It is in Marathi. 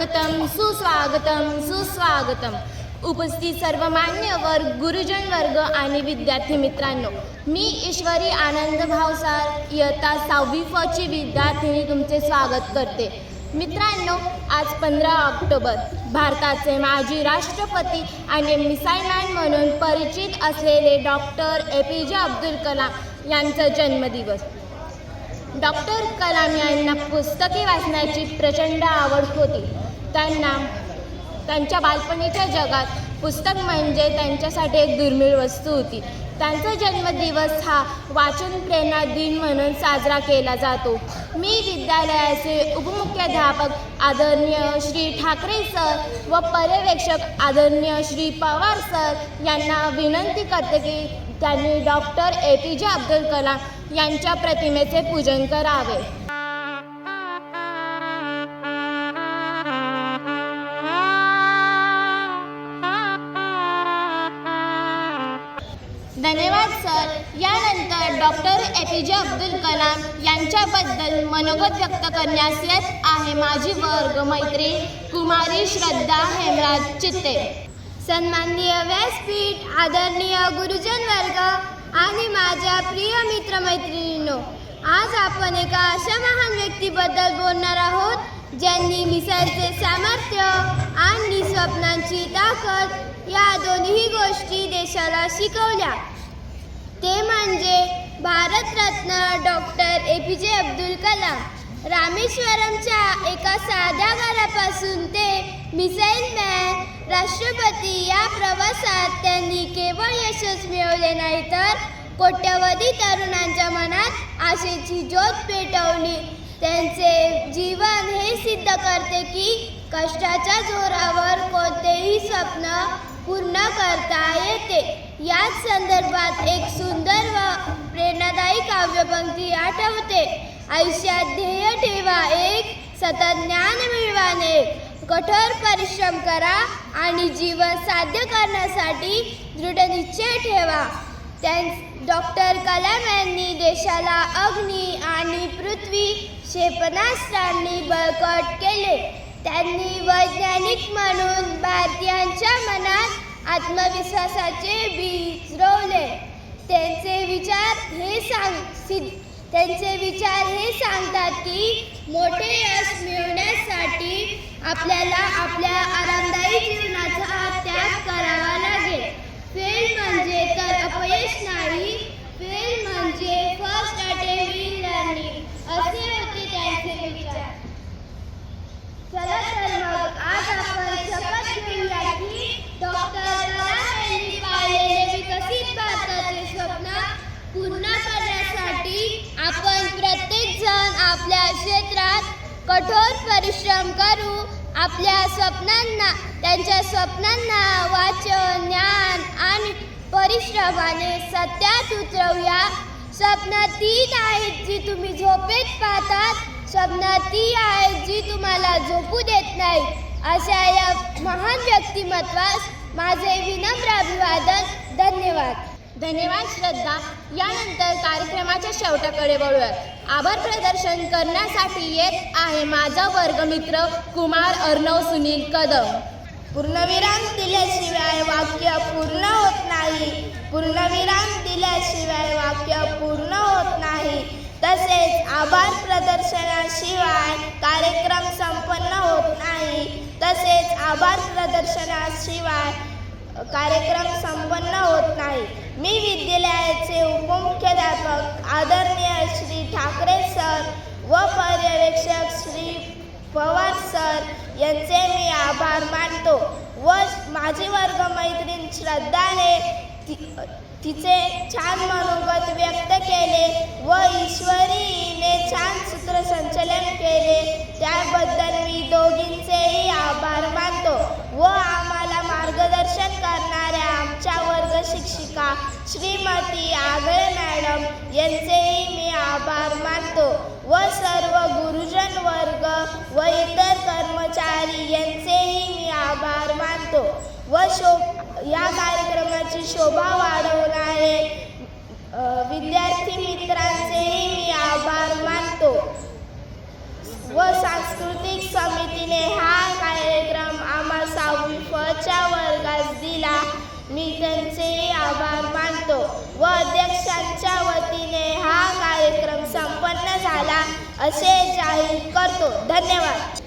स्वागतम सुस्वागतम सुस्वागतम. उपस्थित सर्व मान्यवर गुरुजन वर्ग आणि विद्यार्थी मित्रांनो मी ईश्वरी आनंद भावसार इयत्ता सहावी फची विद्यार्थिनी तुमचे स्वागत करते. मित्रांनो आज पंधरा ऑक्टोबर भारताचे माजी राष्ट्रपती आणि मिसाईलमॅन म्हणून परिचित असलेले डॉक्टर ए पी जे अब्दुल कलाम यांचा जन्मदिवस. डॉक्टर कलाम यांना पुस्तके वाचण्याची प्रचंड आवड होती. त्यांना त्यांच्या बालपणीच्या जगात पुस्तक म्हणजे त्यांच्यासाठी एक दुर्मिळ वस्तू होती. त्यांचा जन्मदिवस हा वाचन प्रेरणा दिन म्हणून साजरा केला जातो. मी विद्यालयाचे उपमुख्याध्यापक आदरणीय श्री ठाकरे सर व पर्यवेक्षक आदरणीय श्री पवार सर यांना विनंती करते की त्यांनी डॉक्टर ए पी जे अब्दुल कलाम यांच्या प्रतिमेचे पूजन करावे. डॉक्टर ए पी जे अब्दुल कलाम यांच्याबद्दल मनोगत व्यक्त करण्यास येत आहे माझी वर्ग मैत्रीण कुमारी श्रद्धा हेमराज चित्ते. सन्माननीय व्यासपीठ आदरणीय गुरुजन वर्ग आणि माझ्या प्रिय मित्रमैत्रिणींनो आज आपण एका अशा महान व्यक्तीबद्दल बोलणार आहोत ज्यांनी मिसाईलचे सामर्थ्य आणि स्वप्नांची ताकद या दोन्ही गोष्टी देशाला शिकवल्या. ते म्हणजे भारतरत्न डॉक्टर ए पी जे अब्दुल कलाम. रामेश्वरमच्या एका साध्या घरापासून ते मिसाईल मॅन राष्ट्रपती या प्रवासात त्यांनी केवळ यशच मिळवले नाही तर कोट्यवधी तरुणांच्या मनात आशेची ज्योत पेटवली. त्यांचे जीवन हे सिद्ध करते की कष्टाच्या जोरावर कोणतेही स्वप्न पूर्ण करता येते. याच संदर्भात एक सुंदर व प्रेरणादायी काव्यपंक्ती आठवते. आयुष्यात ध्येय ठेवा एक सतत ज्ञान मिळवाने. कठोर परिश्रम करा आणि जीवन साध्य करण्यासाठी दृढनिश्चय ठेवा. त्यां डॉक्टर कलाम यांनी देशाला अग्नी आणि पृथ्वी क्षेपणास्त्रांनी बळकट केले. त्यांनी वैज्ञानिक म्हणून भारतीयांच्या मनात आत्मविश्वासाचे बीज रोवले त्यांचे विचार हे सांग सिद्ध त्यांचे विचार हे सांगतात की मोठे यश मिळवण्यासाठी आपल्याला आपल्या आरामदायी जीवनाचा त्याग करावा लागेल. फेल म्हणजे तर अपयश नाही फेल म्हणजे फर्स्ट अटेम्प्ट इन लर्निंग असे होते त्यांचे कठोर परिश्रम करू आपल्या स्वप्नांना त्यांच्या स्वप्नांना वाचन ज्ञान आणि परिश्रमाने सत्यात उतरवूया. स्वप्न ती आहेत जी तुम्ही झोपेत पाहतात. स्वप्न ती आहेत जी तुम्हाला झोपू देत नाही. अशा या महान व्यक्तिमत्वास माझे विनम्र अभिवादन. धन्यवाद. धन्यवाद श्रद्धा. यानंतर कार्यक्रमाच्या शेवटाकडे वळूयात. आभार प्रदर्शन करण्यासाठी येत आहे माझा वर्गमित्र कुमार अर्णव सुनील कदम. पूर्णविराम दिल्याशिवाय वाक्य पूर्ण होत नाही. पूर्णविराम दिल्याशिवाय वाक्य पूर्ण होत नाही. तसेच आभार प्रदर्शनाशिवाय कार्यक्रम संपन्न होत नाही. तसेच आभार प्रदर्शनाशिवाय कार्यक्रम संपन्न होत नाही. मी विद्यालयाचे उपमुख्याध्यापक आदरणीय श्री ठाकरे सर व पर्यवेक्षक श्री पवार सर यांचे मी आभार मानतो व माझी वर्गमैत्रीण श्रद्धाने ति तिचे छान मनोगत व्यक्त केले व ईश्वरीने छान सूत्रसंचलन केले. त्याबद्दल मी दोघींचेही आभार मानतो. श्रीमती आगळे मॅडम यांचेही मी आभार मानतो व सर्व गुरुजन वर्ग व इतर कर्मचारी यांचेही मी आभार मानतो व शो या कार्यक्रमाची शोभा वाढवणारे विद्यार्थी मित्रांचेही मी आभार मानतो. व सांस्कृतिक समितीने हा कार्यक्रम आम्हा सहावी फच्या वर्गास दिला. मी त्यांचे व अध्यक्षांच्या वतीने हा कार्यक्रम संपन्न झाला. असे जाहीर करतो. धन्यवाद.